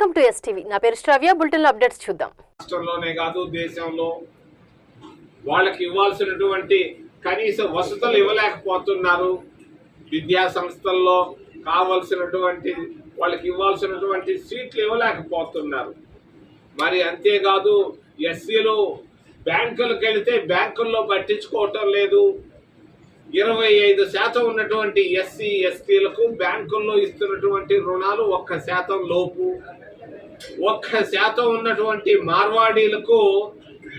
Welcome to STV నా పేరు శ్రవ్య. Bulletin updates చూద్దాం. రాష్ట్రంలోనే కాదు దేశంలో వాళ్ళకి ఇవ్వాల్సినటువంటి కనీస వసతులు ఇవ్వలేకపోతున్నారు. విద్యా సంస్థల్లో కావలసినటువంటి వాళ్ళకి ఇవ్వాల్సినటువంటి సీట్లు ఇవ్వలేకపోతున్నారు. మరి అంతేకాదు ఎస్సీలు బ్యాంకులకు వెళితే బ్యాంకుల్లో పట్టించుకోవటం లేదు. ఇరవై ఐదు శాతం ఉన్నటువంటి ఎస్సీ ఎస్టీలకు బ్యాంకుల్లో ఇస్తున్నటువంటి రుణాలు ఒక్క శాతం లోపు. ఒక్క శాతం ఉన్నటువంటి మార్వాడీలకు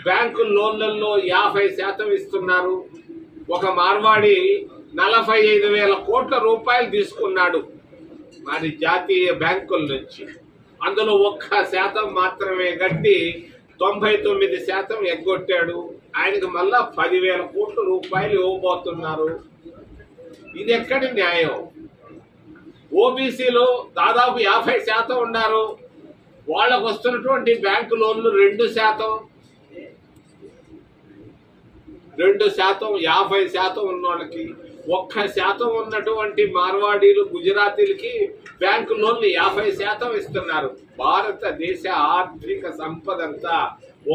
బ్యాంకు లోన్లలో యాభై శాతం ఇస్తున్నారు. ఒక మార్వాడి నలభై ఐదు వేల కోట్ల రూపాయలు తీసుకున్నాడు మరి జాతీయ బ్యాంకుల నుంచి. అందులో ఒక్క శాతం మాత్రమే కట్టి తొంభై తొమ్మిది శాతం ఎగ్గొట్టాడు. ఆయనకు మళ్ళా పదివేల కోట్ల రూపాయలు ఇవ్వబోతున్నారు. ఇది ఎక్కడి న్యాయం? ఓబీసీలో దాదాపు యాభై శాతం ఉన్నారు. వాళ్ళకు వస్తున్నటువంటి బ్యాంకు లోన్లు రెండు శాతం. రెండు శాతం యాభై శాతం ఉన్న వాళ్ళకి ఒక్క శాతం ఉన్నటువంటి మార్వాడీలు గుజరాతీలకి బ్యాంకు లోన్లు యాభై శాతం ఇస్తున్నారు. భారతదేశ ఆర్థిక సంపద అంతా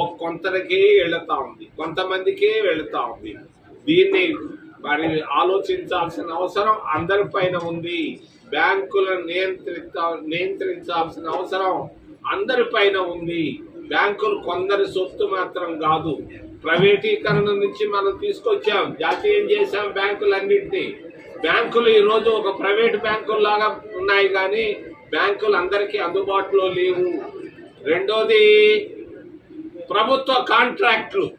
ఒక కొంతరికే వెళుతా ఉంది. కొంతమందికే వెళుతా ఉంది. దీన్ని మరి ఆలోచించాల్సిన అవసరం అందరిపైన ఉంది. బ్యాంకులను నియంత్రిత నియంత్రించాల్సిన అవసరం అందరిపైన ఉంది. బ్యాంకులు కొందరి సొత్తు మాత్రం కాదు. ప్రైవేటీకరణ నుంచి మనం తీసుకొచ్చాం. జాతీయం చేశాం బ్యాంకులన్నింటినీ. బ్యాంకులు ఈరోజు ఒక ప్రైవేట్ బ్యాంకుల్లాగా ఉన్నాయి కానీ బ్యాంకులు అందరికీ అందుబాటులో లేవు. రెండోది ప్రభుత్వ కాంట్రాక్టులు.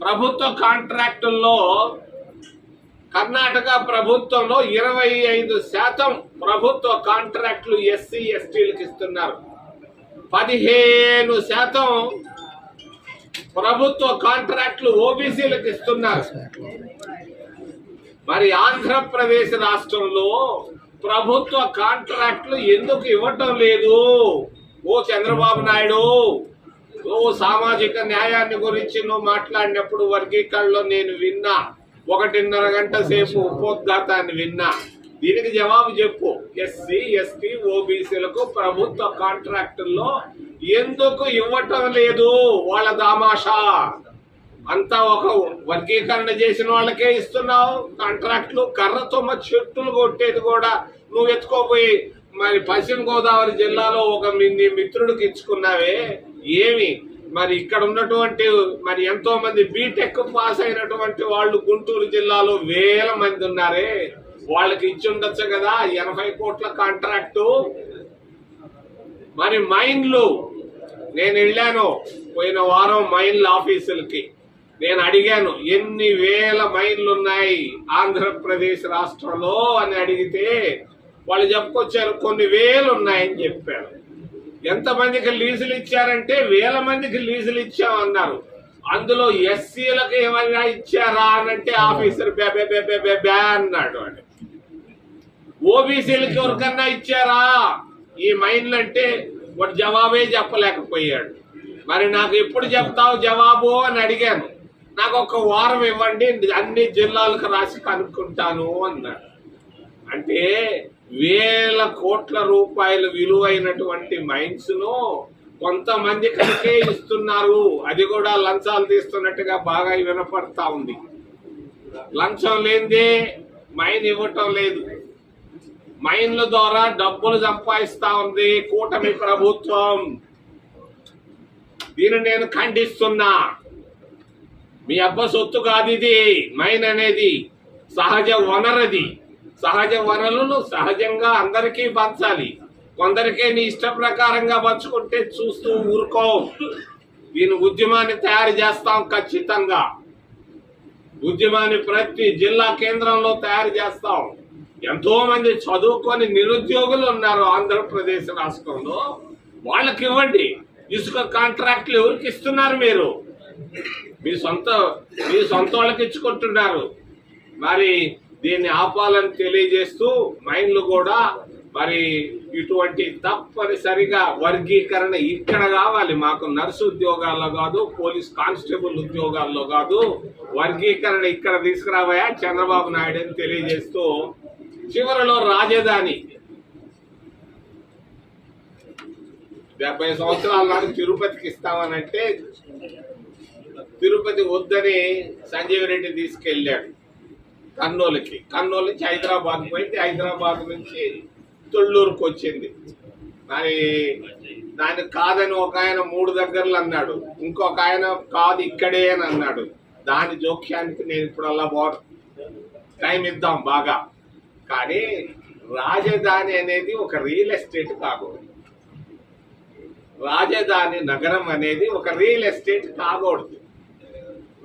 ప్రభుత్వ కాంట్రాక్టుల్లో కర్ణాటక ప్రభుత్వంలో ఇరవై ఐదు శాతం ప్రభుత్వ కాంట్రాక్టులు ఎస్సీ ఎస్టీలకు ఇస్తున్నారు. పదిహేను శాతం ప్రభుత్వ కాంట్రాక్టులు ఓబీసీలకు ఇస్తున్నారు. మరి ఆంధ్రప్రదేశ్ రాష్ట్రంలో ప్రభుత్వ కాంట్రాక్టులు ఎందుకు ఇవ్వటం లేదు? ఓ చంద్రబాబు నాయుడు ఓ సామాజిక న్యాయాన్ని గురించి నువ్వు మాట్లాడినప్పుడు వర్గీకరణలో నేను విన్నా. ఒకటిన్నర గంట సేపు ఉపోద్ఘాతాన్ని విన్నా. దీనికి జవాబు చెప్పు. ఎస్సీ ఎస్టీ ఓబీసీలకు ప్రభుత్వ కాంట్రాక్టుల్లో ఎందుకు ఇవ్వటం లేదు వాళ్ళ దామాషా? అంతా ఒక వర్గీకరణ చేసిన వాళ్ళకే ఇస్తున్నావు. కాంట్రాక్టులు కర్రతో మరి చెట్టులు కొట్టేది కూడా నువ్వు ఎత్తుకోపోయి మరి పశ్చిమ గోదావరి జిల్లాలో ఒక మీ మిత్రుడికి ఇచ్చుకున్నావే. ఏమి? మరి ఇక్కడ ఉన్నటువంటి మరి ఎంతో మంది బీటెక్ పాస్ అయినటువంటి వాళ్ళు గుంటూరు జిల్లాలో వేల మంది ఉన్నారే. వాళ్ళకి ఇచ్చి ఉండొచ్చు కదా ఎనభై కోట్ల కాంట్రాక్టు మరి మైన్లు నేను వెళ్ళాను పోయిన వారం మైన్ల ఆఫీసులకి. నేను అడిగాను ఎన్ని వేల మైన్లు ఉన్నాయి ఆంధ్రప్రదేశ్ రాష్ట్రంలో? అని అడిగితే వాళ్ళు చెప్పుకొచ్చారు కొన్ని వేలు ఉన్నాయని చెప్పారు. ఎంతమందికి లీజులు ఇచ్చారంటే వేల మందికి లీజులు ఇచ్చామన్నారు. అందులో ఎస్సీలకు ఏమైనా ఇచ్చారా అని అంటే ఆఫీసర్ బే అన్నాడు వాడు ఓబీసీలకి ఎవరికన్నా ఇచ్చారా? ఈ మైండ్లు అంటే వాడు జవాబే చెప్పలేకపోయాడు. మరి నాకు ఎప్పుడు చెప్తావు జవాబు అని అడిగాను. నాకు ఒక వారం ఇవ్వండి అన్ని జిల్లాలకు రాసి కనుక్కుంటాను అన్నాడు. అంటే వేల కోట్ల రూపాయలు విలువైనటువంటి మైన్స్ను కొంతమంది కంటే ఇస్తున్నారు. అది కూడా లంచాలు తీస్తున్నట్టుగా బాగా వినపడతా ఉంది. లంచం లేనిదే మైన్ ఇవ్వటం లేదు. మైన్ల ద్వారా డబ్బులు సంపాదిస్తా ఉంది కూటమి ప్రభుత్వం. దీన్ని నేను ఖండిస్తున్నా. మీ అబ్బ సొత్తు కాదు ఇది. మైన్ అనేది సహజ వనరది. సహజ వనరులు సహజంగా అందరికీ పంచాలి. కొందరికే నీ ఇష్ట ప్రకారంగా పంచుకుంటే చూస్తూ ఊరుకో. దీని ఉద్యమాన్ని తయారు చేస్తాం ఖచ్చితంగా. ఉద్యమాన్ని ప్రతి జిల్లా కేంద్రంలో తయారు చేస్తాం. ఎంతో మంది చదువుకొని నిరుద్యోగులు ఉన్నారు ఆంధ్రప్రదేశ్ రాష్ట్రంలో. వాళ్ళకి ఇవ్వండి ఇసుక కాంట్రాక్ట్లు ఎవరికి ఇస్తున్నారు మీరు? మీ సొంత మీ సొంత వాళ్ళకి ఇచ్చుకుంటున్నారు. మరి దీన్ని ఆపాలని తెలియజేస్తూ మైన్లు కూడా మరి ఇటువంటి తప్పనిసరిగా వర్గీకరణ ఇక్కడ కావాలి. మాకు నర్సు ఉద్యోగాల్లో కాదు పోలీస్ కానిస్టేబుల్ ఉద్యోగాల్లో కాదు. వర్గీకరణ ఇక్కడ తీసుకురాబోయా చంద్రబాబు నాయుడు అని తెలియజేస్తూ చివరిలో రాజధాని. డెబ్బై సంవత్సరాల నాడు తిరుపతికి ఇస్తామనంటే తిరుపతి వద్దని సంజీవ్ రెడ్డి తీసుకెళ్ళాడు. కర్నూలుకి. కర్నూలు నుంచి హైదరాబాద్ పోయింది. హైదరాబాద్ నుంచి తొళ్ళూరుకు వచ్చింది. మరి దాన్ని కాదని ఒక ఆయన మూడు దగ్గరలు అన్నాడు. ఇంకొక ఆయన కాదు ఇక్కడే అని అన్నాడు. దాని జోక్యానికి నేను ఇప్పుడు అలా బో టైం ఇద్దాం బాగా. కానీ రాజధాని అనేది ఒక రియల్ ఎస్టేట్ కాకూడదు. రాజధాని నగరం అనేది ఒక రియల్ ఎస్టేట్ కాకూడదు.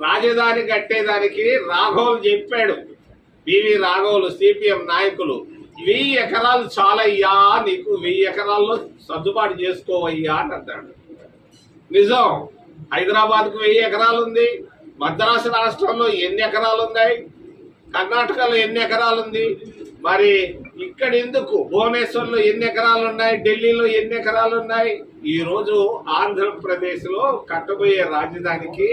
రాజధాని కట్టేదానికి రాఘవులు చెప్పాడు. బివి రాఘవులు సిపిఎం నాయకులు వెయ్యి ఎకరాలు చాలయ్యా నీకు వెయ్యి ఎకరాల్లో సర్దుబాటు చేసుకోవయ్యా అని అంటాడు నిజం హైదరాబాద్కు వెయ్యి ఎకరాలు ఉంది మద్రాసు రాష్ట్రంలో ఎన్ని ఎకరాలు ఉన్నాయి కర్ణాటకలో ఎన్ని ఎకరాలు ఉంది మరి ఇక్కడ ఎందుకు భువనేశ్వర్లో ఎన్ని ఎకరాలు ఉన్నాయి ఢిల్లీలో ఎన్ని ఎకరాలు ఉన్నాయి ఈరోజు ఆంధ్రప్రదేశ్లో కట్టబోయే రాజధానికి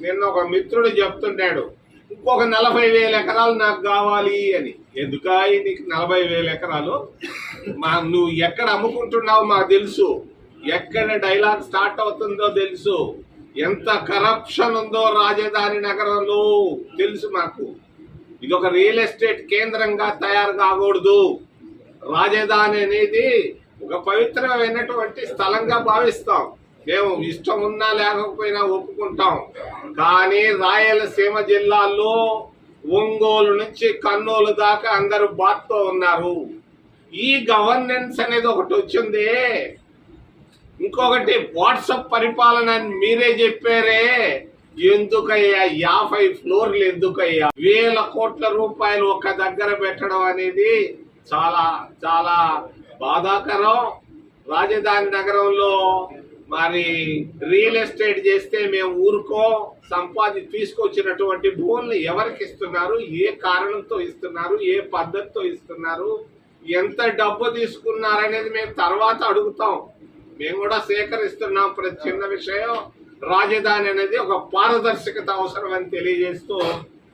నిన్న ఒక మిత్రుడు చెప్తున్నాడు ఇంకొక నలభై వేల ఎకరాలు నాకు కావాలి అని. ఎందుకాయి నీకు నలభై వేల ఎకరాలు? మా నువ్వు ఎక్కడ అమ్ముకుంటున్నావు మాకు తెలుసు. ఎక్కడ డైలాగ్ స్టార్ట్ అవుతుందో తెలుసు. ఎంత కరప్షన్ ఉందో రాజధాని నగరంలో తెలుసు మాకు. ఇది ఒక రియల్ ఎస్టేట్ కేంద్రంగా తయారు కాకూడదు. రాజధాని అనేది ఒక పవిత్రమైనటువంటి స్థలంగా భావిస్తాం. మేము ఇష్టం ఉన్నా లేకపోయినా ఒప్పుకుంటాం. కానీ రాయలసీమ జిల్లాలో ఒంగోలు నుంచి కర్నూలు దాకా అందరూ బాత్తో ఉన్నారు. ఈ గవర్నెన్స్ అనేది ఒకటి వచ్చింది. ఇంకొకటి వాట్సప్ పరిపాలన అని మీరే చెప్పారే. ఎందుకయ్యా? యాభై ఫ్లోర్లు ఎందుకయ్యా? వేల కోట్ల రూపాయలు ఒక దగ్గర పెట్టడం అనేది చాలా చాలా బాధాకరం. రాజధాని నగరంలో మరి రియల్ ఎస్టేట్ చేస్తే మేము ఊరుకో సంపాది తీసుకొచ్చినటువంటి భూములు ఎవరికి ఇస్తున్నారు? ఏ కారణంతో ఇస్తున్నారు? ఏ పద్ధతితో ఇస్తున్నారు? ఎంత డబ్బు తీసుకున్నారనేది మేము తర్వాత అడుగుతాం. మేము కూడా సేకరిస్తున్నాం ప్రతి చిన్న విషయం. రాజధాని అనేది ఒక పారదర్శకత అవసరం అని తెలియజేస్తూ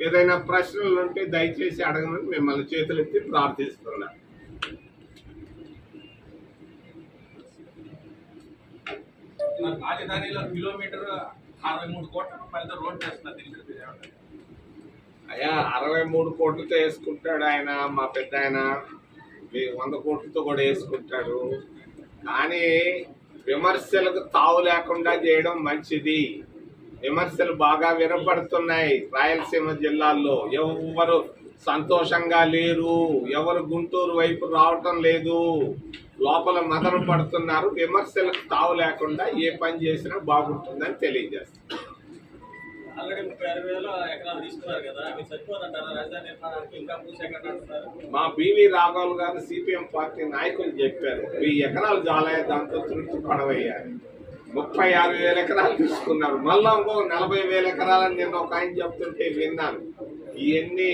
ఏదైనా ప్రశ్నలు ఉంటే దయచేసి అడగమని మిమ్మల్ని చేతులెత్తి ప్రార్థిస్తున్నాం. మన రాజధానిలో కిలోమీటర్ అరవై మూడు కోట్ల రూపాయలతో రోడ్ చేస్తున్నారు తెలిసింది అయ్యా అరవై మూడు కోట్లతో వేసుకుంటాడు ఆయన మా పెద్ద ఆయన. వంద కోట్లతో కూడా వేసుకుంటాడు. కానీ విమర్శలకు తావు లేకుండా చేయడం మంచిది. విమర్శలు బాగా వినపడుతున్నాయి రాయలసీమ జిల్లాల్లో. ఎవరు సంతోషంగా లేరు. ఎవరు గుంటూరు వైపు రావటం లేదు. లోపల మదన పడుతున్నారు. విమర్శలకు తావు లేకుండా ఏ పని చేసినా బాగుంటుందని తెలియజేస్తారు మా బివి రాఘవులు గారు సిపిఎం పార్టీ నాయకులు చెప్పారు. వెయ్యి ఎకరాలు జాలయ్య దాంతో తృప్తి పడవయ్యారు. ముప్పై ఆరు వేల ఎకరాలు తీసుకున్నారు. మళ్ళా ఇంకో నలభై వేల ఎకరాలని నిన్న ఒక ఆయన చెప్తుంటే విన్నాను. ఇవన్నీ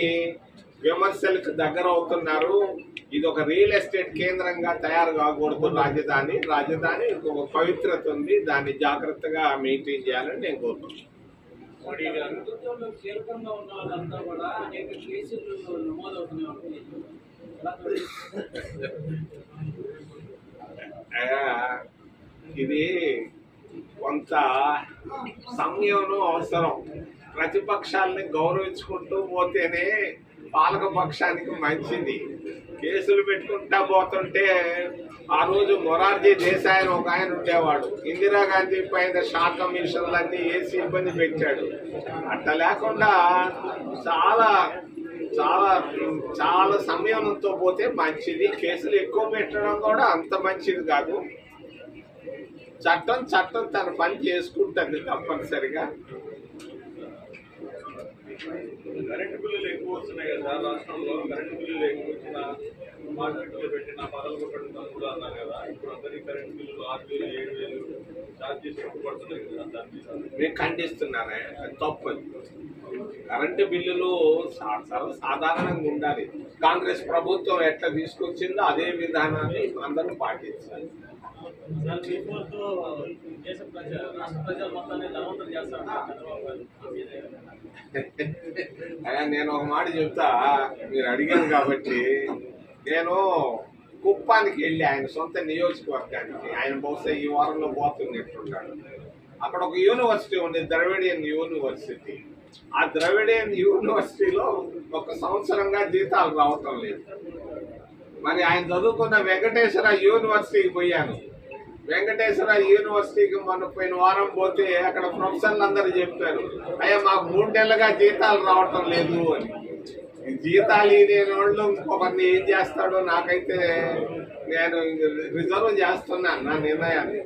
విమర్శలకు దగ్గర అవుతున్నారు. ఇది ఒక రియల్ ఎస్టేట్ కేంద్రంగా తయారు కాకూడదు రాజధాని. రాజధాని ఒక పవిత్రత ఉంది. దాన్ని జాగ్రత్తగా మెయింటైన్ చేయాలని నేను కోరుకుంటున్నాను. మోడీ గారు. ప్రభుత్వంలో కీలకంగా ఉన్న వాళ్ళంతా కూడా అనేక కేసులు నమోదవుతూనే ఉంటాయి ఎలా చూడండి? ఆ, ఇది కొంత సంయమనం అవసరం. ప్రతిపక్షాలని గౌరవించుకుంటూ పోతేనే పాలకపక్షానికి మంచిది. కేసులు పెట్టుకుంటా పోతుంటే ఆ రోజు మొరార్జీ దేశాయ్ అని ఒక ఆయన ఉండేవాడు. ఇందిరాగాంధీ పైన శాఖ కమిషన్లన్నీ వేసి ఇబ్బంది పెట్టాడు. అట్లా లేకుండా చాలా చాలా చాలా సంయమనంతో పోతే మంచిది. కేసులు ఎక్కువ పెట్టడం కూడా అంత మంచిది కాదు. చట్టం చట్టం తన పని చేసుకుంటుంది తప్పనిసరిగా. కరెంటు బిల్లులు ఎక్కువ వస్తున్నాయి కదా రాష్ట్రంలో కరెంటు బిల్లులు ఎక్కువ వచ్చిన మార్కెట్లో పెట్టిన పదలు కొట్టడం కూడా అన్నారు కదా. ఇప్పుడు అందరికీ కరెంటు బిల్లులు ఆరు వేలు ఏడు వేలు ఛార్జెస్ ఎక్కువ పడుతున్నాయి కదా దాని మీద. నేను ఖండిస్తున్నానే అది. కరెంటు బిల్లులు సా- సర్వ సాధారణంగా ఉండాలి. కాంగ్రెస్ ప్రభుత్వం ఎట్లా తీసుకొచ్చిందో అదే విధానాన్ని అందరూ పాటించాలి. నేను ఒక మాట చెప్తా. మీరు అడిగాను కాబట్టి నేను కుప్పానికి వెళ్ళి ఆయన సొంత నియోజకవర్గానికి ఆయన బహుశా ఈ వారంలో పోతున్నట్టున్నాడు అక్కడ ఒక యూనివర్సిటీ ఉంది ద్రవిడియన్ యూనివర్సిటీ. ఆ ద్రవిడియన్ యూనివర్సిటీలో ఒక సంవత్సరంగా జీతాలు రావటం లేదు. మరి ఆయన చదువుకున్న వెంకటేశ్వర యూనివర్సిటీకి పోయాను. వెంకటేశ్వర యూనివర్సిటీకి మొన్న పోయిన వారం పోతే అక్కడ ప్రొఫెసర్లు అందరూ చెప్పారు అయ్యా మాకు మూడేళ్ళుగా జీతాలు రావటం లేదు అని. జీతాలు లేని వాళ్ళు ఇంకొకరిని ఏం చేస్తాడో నాకైతే నేను రిజర్వ్ చేస్తున్నాను నా నిర్ణయాన్ని.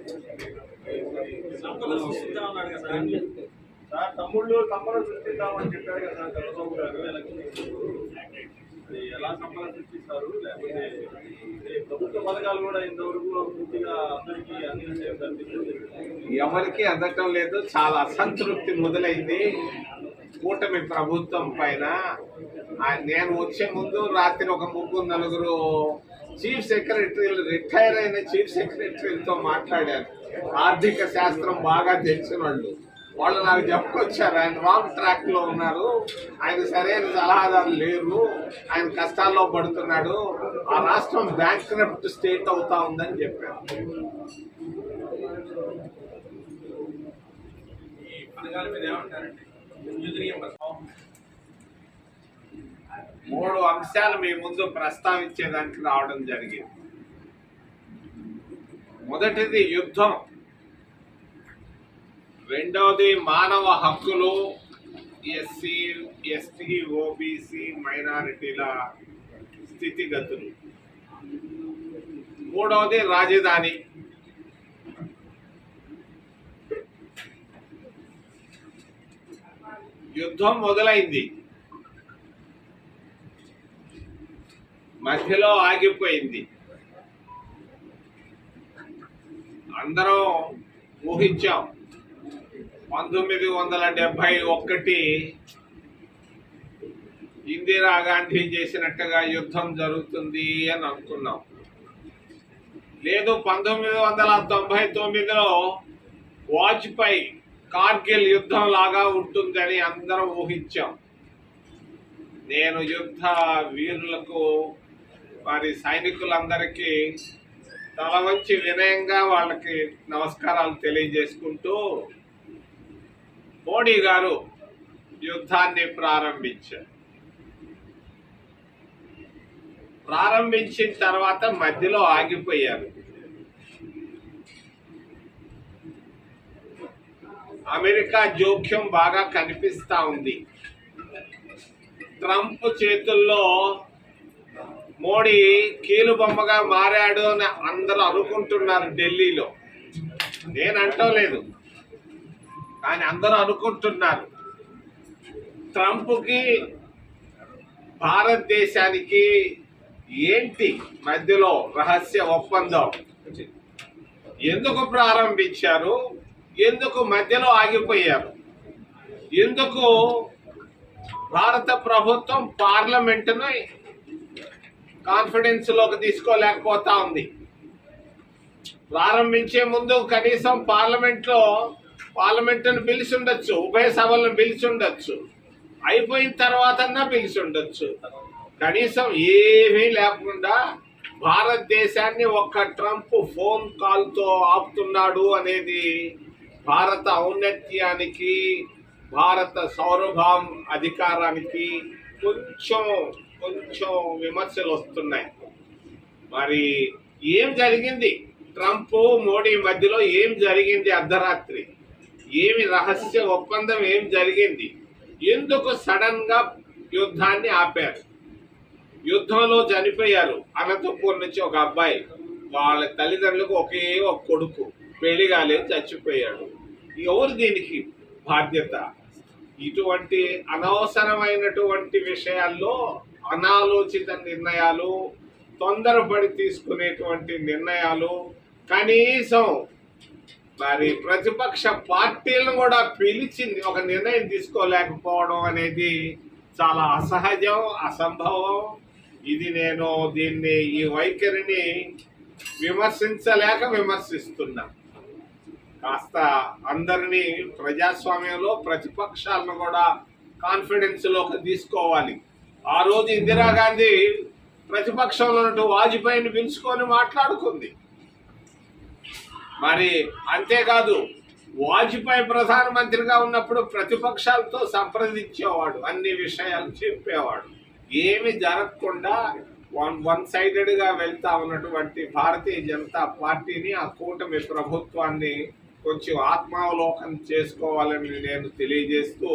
సంపద సార్. తమ్ముళ్ళు సంపద సృష్టిస్తామని చెప్పారు కదా చంద్రబాబు గారు. ఎలా సంపద సృష్టిస్తారు? లేకపోతే ప్రభుత్వ పథకాలు కూడా ఇంతవరకు పూర్తిగా అందరికీ అందించే ఎవరికి అందటం లేదు చాలా అసంతృప్తి మొదలైంది. కూటమి ప్రభుత్వం పైన నేను వచ్చే ముందు రాత్రి ఒక ముగ్గురు నలుగురు చీఫ్ సెక్రటరీలు రిటైర్ అయిన చీఫ్ సెక్రటరీలతో మాట్లాడాను ఆర్థిక శాస్త్రం బాగా తెలిసిన వాళ్ళు వాళ్ళు నాకు చెప్పుకొచ్చారు. ఆయన రాంగ్ ట్రాక్లో ఉన్నారు ఆయన సరైన సలహాదారు లేరు. ఆయన కష్టాల్లో పడుతున్నాడు. ఆ రాష్ట్రం బ్యాంక్ స్టేట్ అవుతా ఉందని చెప్పారు. మూడు అంశాలు మీ ముందు ప్రస్తావించేదానికి రావడం జరిగింది. మొదటిది యుద్ధం. రెండవది మానవ హక్కులు. ఎస్సీ ఎస్టీ ఓబీసీ మైనారిటీల స్థితిగతులు. మూడవది రాజధాని. యుద్ధం మొదలైంది. మధ్యలో ఆగిపోయింది. అందరం ఊహించాం. పంతొమ్మిది వందల డెబ్బై ఒకటి ఇందిరాగాంధీ చేసినట్టుగా యుద్ధం జరుగుతుంది అని అనుకున్నాం. లేదు పంతొమ్మిది వందల తొంభై తొమ్మిదిలో వాజ్పేయి కార్గిల్ యుద్ధం లాగా ఉంటుందని అందరం ఊహించాం. నేను యుద్ధ వీరులకు వారి సైనికులందరికీ తల వంచి వినయంగా వాళ్ళకి నమస్కారాలు తెలియజేసుకుంటూ మోడీ గారు యుద్ధాన్ని ప్రారంభించారు. ప్రారంభించిన తర్వాత మధ్యలో ఆగిపోయారు. అమెరికా జోక్యం బాగా కనిపిస్తా ఉంది. ట్రంప్ చేతుల్లో మోడీ కీలుబొమ్మగా మారాడు అని అందరూ అనుకుంటున్నారు ఢిల్లీలో. నేను అంటం అని అందరూ అనుకుంటున్నారు. ట్రంప్కి భారతదేశానికి ఏంటి మధ్యలో రహస్య ఒప్పందం? ఎందుకు ప్రారంభించారు? ఎందుకు మధ్యలో ఆగిపోయారు? ఎందుకు భారత ప్రభుత్వం పార్లమెంటును కాన్ఫిడెన్స్లోకి తీసుకోలేకపోతా ఉంది? ప్రారంభించే ముందు కనీసం పార్లమెంట్లో పార్లమెంట్ను పిలిచి ఉండొచ్చు ఉభయ సభలను పిలిచి ఉండొచ్చు అయిపోయిన తర్వాత పిలిచి ఉండొచ్చు కనీసం ఏమీ లేకుండా భారతదేశాన్ని ఒక్క ట్రంప్ ఫోన్ కాల్తో ఆపుతున్నాడు అనేది భారత ఔన్నత్యానికి భారత సౌరభాం అధికారానికి కొంచెం కొంచెం విమర్శలు వస్తున్నాయి. మరి ఏం జరిగింది? ట్రంప్ మోడీ మధ్యలో ఏం జరిగింది అర్ధరాత్రి? ఏమి రహస్య ఒప్పందం ఏం జరిగింది? ఎందుకు సడన్గా యుద్ధాన్ని ఆపారు? యుద్ధంలో చనిపోయారు అనంతపూర్ నుంచి ఒక అబ్బాయి. వాళ్ళ తల్లిదండ్రులకు ఒకే ఒక కొడుకు. పెళ్ళి కాలేదు చచ్చిపోయాడు. ఎవరు దీనికి బాధ్యత? ఇటువంటి అనవసరమైనటువంటి విషయాల్లో అనాలోచిత నిర్ణయాలు తొందరపడి తీసుకునేటువంటి నిర్ణయాలు కనీసం మరి ప్రతిపక్ష పార్టీలను కూడా పిలిచింది ఒక నిర్ణయం తీసుకోలేకపోవడం అనేది చాలా అసహజం అసంభవం. ఇది నేను దీన్ని ఈ వైఖరిని విమర్శించలేక విమర్శిస్తున్నా. కాస్త అందరినీ ప్రజాస్వామ్యంలో ప్రతిపక్షాలను కూడా కాన్ఫిడెన్స్లోకి తీసుకోవాలి. ఆ రోజు ఇందిరాగాంధీ ప్రతిపక్షంలో ఉన్నట్టు వాజ్పేయిని పిలుచుకొని మాట్లాడుకుంది. మరి అంతేకాదు వాజ్పేయి ప్రధానమంత్రిగా ఉన్నప్పుడు ప్రతిపక్షాలతో సంప్రదించేవాడు అన్ని విషయాలు చెప్పేవాడు. ఏమి జరగకుండా వన్ వన్ సైడెడ్గా వెళ్తా ఉన్నటువంటి భారతీయ జనతా పార్టీని ఆ కూటమి ప్రభుత్వాన్ని కొంచెం ఆత్మావలోకనం చేసుకోవాలని నేను తెలియజేస్తూ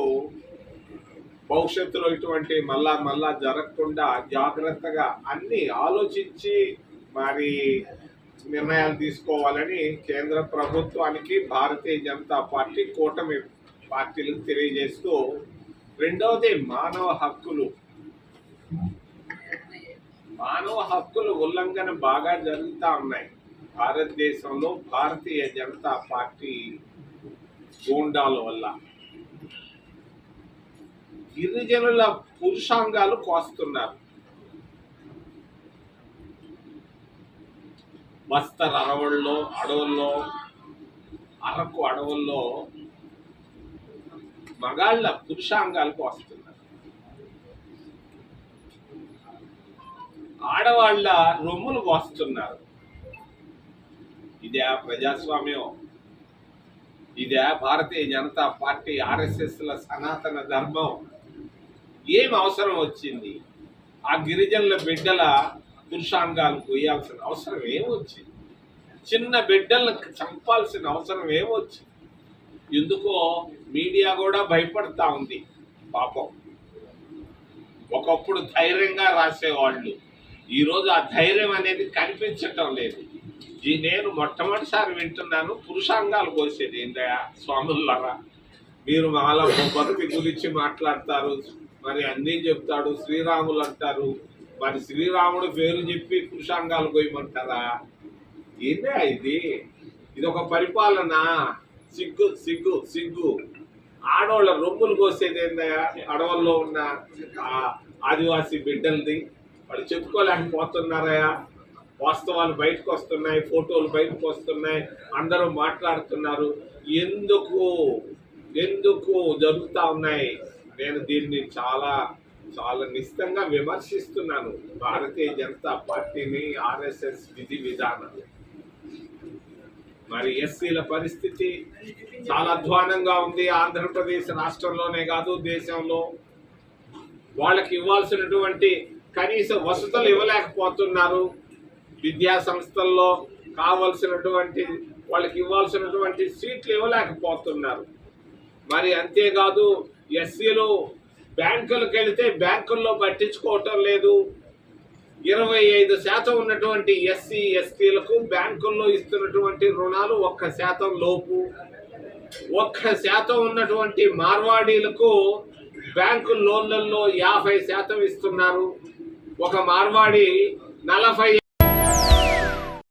భవిష్యత్తులో ఇటువంటి మళ్ళా మళ్ళా జరగకుండా జాగ్రత్తగా అన్ని ఆలోచించి మరి నిర్ణయాలు తీసుకోవాలని కేంద్ర ప్రభుత్వానికి భారతీయ జనతా పార్టీ కూటమి పార్టీలకు తెలియజేస్తూ రెండవది మానవ హక్కులు. మానవ హక్కులు ఉల్లంఘన బాగా జరుగుతూ ఉన్నాయి. భారతదేశంలో భారతీయ జనతా పార్టీ గూండాల వల్ల. గిరిజనుల పురుషాంగాలు కోస్తున్నారు. బస్తర్ అడవుల్లో అడవుల్లో అరకు అడవుల్లో మగాళ్ళ పురుషాంగాలకు కోస్తున్నారు ఆడవాళ్ళ రొమ్ములు కోస్తున్నారు ఇదే ప్రజాస్వామ్యం. ఇదే భారతీయ జనతా పార్టీ ఆర్ఎస్ఎస్ల సనాతన ధర్మం. ఏం అవసరం వచ్చింది? ఆ గిరిజనుల బిడ్డల పురుషాంగాలు కొయ్యాల్సిన అవసరం ఏమొచ్చింది చిన్న బిడ్డలను చంపాల్సిన అవసరం ఏమొచ్చింది ఎందుకో మీడియా కూడా భయపడతా ఉంది. పాపం. ఒకప్పుడు ధైర్యంగా రాసేవాళ్ళు. ఈరోజు ఆ ధైర్యం అనేది కనిపించటం లేదు. ఈ నేను మొట్టమొదటిసారి వింటున్నాను పురుషాంగాలు కోసేది ఏంటయా స్వాములారా మీరు మాలో భక్తి గురించి మాట్లాడతారు మరి అన్నీ చెప్తాడు శ్రీరాములు అంటారు. మరి శ్రీరాముడు పేరు చెప్పి పురుషాంగాలు కోయమంటారా ఏందా ఇది? ఇది ఒక పరిపాలన? సిగ్గు సిగ్గు సిగ్గు. ఆడవాళ్ళ రొమ్ములు కోసేది ఏందయ్యా అడవుల్లో ఉన్న ఆ ఆదివాసీ బిడ్డలది. వాళ్ళు చెప్పుకోలేకపోతున్నారయ్యా వాస్తవాలు బయటకు వస్తున్నాయి ఫోటోలు బయటకు వస్తున్నాయి అందరూ మాట్లాడుతున్నారు. ఎందుకు? ఎందుకు జరుగుతూ ఉన్నాయి? నేను దీన్ని చాలా చాలా నిశ్చితంగా విమర్శిస్తున్నాను. భారతీయ జనతా పార్టీని ఆర్ఎస్ఎస్ విధి విధానం. మరి ఎస్సీల పరిస్థితి చాలా అధ్వానంగా ఉంది. ఆంధ్రప్రదేశ్ రాష్ట్రంలోనే కాదు దేశంలో. వాళ్ళకి ఇవ్వాల్సినటువంటి కనీస వసతులు ఇవ్వలేకపోతున్నారు. విద్యా సంస్థల్లో కావలసినటువంటి వాళ్ళకి ఇవ్వాల్సినటువంటి సీట్లు ఇవ్వలేకపోతున్నారు. మరి అంతేకాదు ఎస్సీలు బ్యాంకులకు వెళితే బ్యాంకుల్లో పట్టించుకోవటం లేదు. ఇరవై ఐదు శాతం ఉన్నటువంటి ఎస్సీ ఎస్టీలకు బ్యాంకుల్లో ఇస్తున్నటువంటి రుణాలు ఒక్క శాతం లోపు. ఒక్క శాతం ఉన్నటువంటి మార్వాడీలకు బ్యాంకు లోన్లలో యాభై శాతం ఇస్తున్నారు. ఒక మార్వాడి నలభై